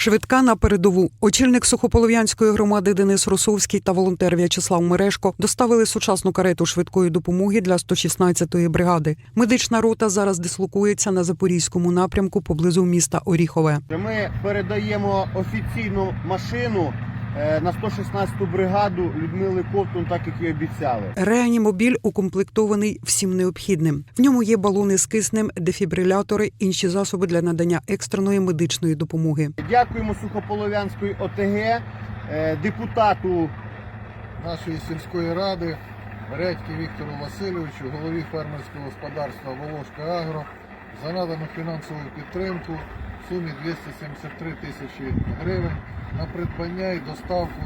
Швидка на передову. Очільник сухополов'янської громади Денис Росовський та волонтер В'ячеслав Мерешко доставили сучасну карету швидкої допомоги для 116-ї бригади. Медична рота зараз дислокується на запорізькому напрямку поблизу міста Оріхове. Ми передаємо офіційну машину на 116-ту бригаду Людмили Ковтун, так як і обіцяли. Реанімобіль укомплектований всім необхідним. В ньому є балони з киснем, дефібрилятори, інші засоби для надання екстреної медичної допомоги. Дякуємо Сухополов'янської ОТГ, е, депутату нашої сільської ради Редьки Віктору Васильовичу, голові фермерського господарства Волошка Агро за надану фінансову підтримку в сумі 273 тисячі гривень на придбання і доставку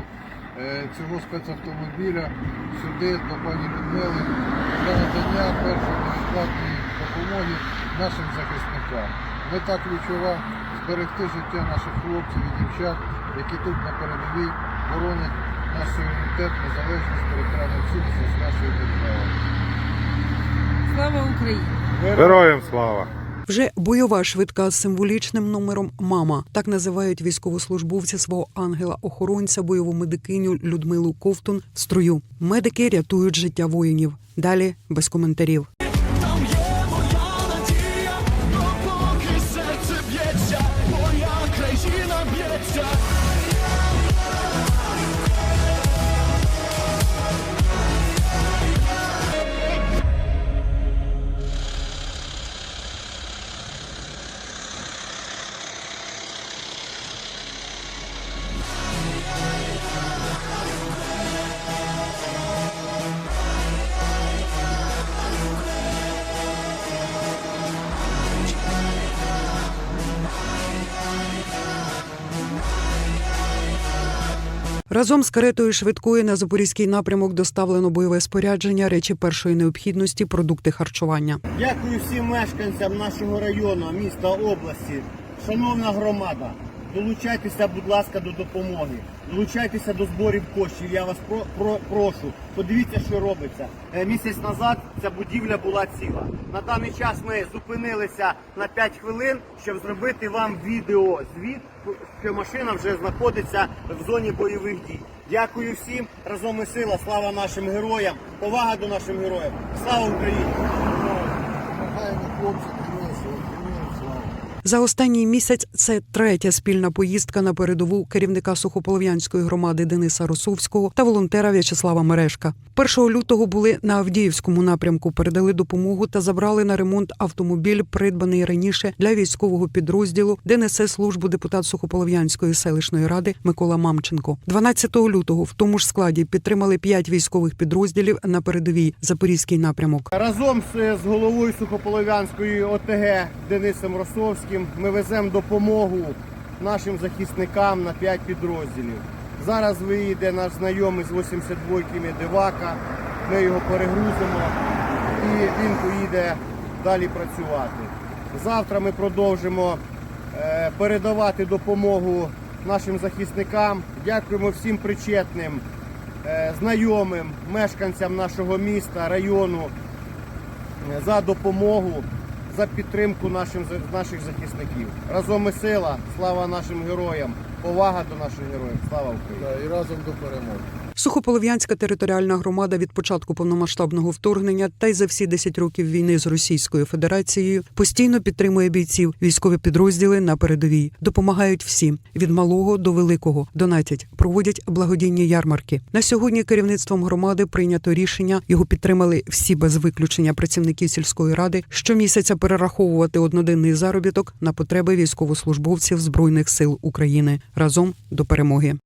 е, цього спецавтомобіля сюди до пані Людмили для надання першої невідкладної допомоги нашим захисникам. Мета ключова зберегти життя наших хлопців і дівчат, які тут на передовій боронять наш суверенітет, незалежність, територіальну цілісність нашої держави. Слава Україні! Героям слава! Вже бойова швидка з символічним номером Мама так називають військовослужбовці свого ангела-охоронця, бойову медикиню Людмилу Ковтун в строю. Медики рятують життя воїнів. Далі без коментарів. Разом з каретою швидкої на запорізький напрямок доставлено бойове спорядження, речі першої необхідності, продукти харчування. Дякую всім мешканцям нашого району, міста, області. Шановна громада, долучайтеся, будь ласка, до допомоги. Долучайтеся до зборів коштів. Я вас про, про- прошу. Подивіться, що робиться. Е, Місяць назад ця будівля була ціла. На даний час ми зупинилися на 5 хвилин, щоб зробити вам відео звіт, що машина вже знаходиться в зоні бойових дій. Дякую всім. Разом і сила. Слава нашим героям. Повага до нашим героям. Слава Україні! Допомагаємо хлопцям, героям, героям слава. За останній місяць це третя спільна поїздка на передову керівника сухополов'янської громади Дениса Росовського та волонтера В'ячеслава Мерешка. 1 лютого були на Авдіївському напрямку, передали допомогу та забрали на ремонт автомобіль, придбаний раніше для військового підрозділу, де несе службу депутат Сухополов'янської селищної ради Микола Мамченко. 12 лютого в тому ж складі підтримали п'ять військових підрозділів на передовій Запорізький напрямок. Разом з головою Сухополов'янської ОТГ Денисом Росовським ми веземо допомогу нашим захисникам на 5 підрозділів. Зараз виїде наш знайомий з 82-ки Медивака, ми його перегрузимо і він поїде далі працювати. Завтра ми продовжимо е, передавати допомогу нашим захисникам. Дякуємо всім причетним, е, знайомим, мешканцям нашого міста, району за допомогу, за підтримку нашим, наших захисників. Разом і сила, слава нашим героям, повага до наших героїв. Слава Україні! І разом до перемоги. Сухополов'янська територіальна громада від початку повномасштабного вторгнення та й за всі 10 років війни з Російською Федерацією постійно підтримує бійців. Військові підрозділи на передовій допомагають всім від малого до великого. Донатять, проводять благодійні ярмарки. На сьогодні керівництвом громади прийнято рішення. Його підтримали всі без виключення працівники сільської ради. Щомісяця перераховувати одноденний заробіток на потреби військовослужбовців збройних сил України разом до перемоги.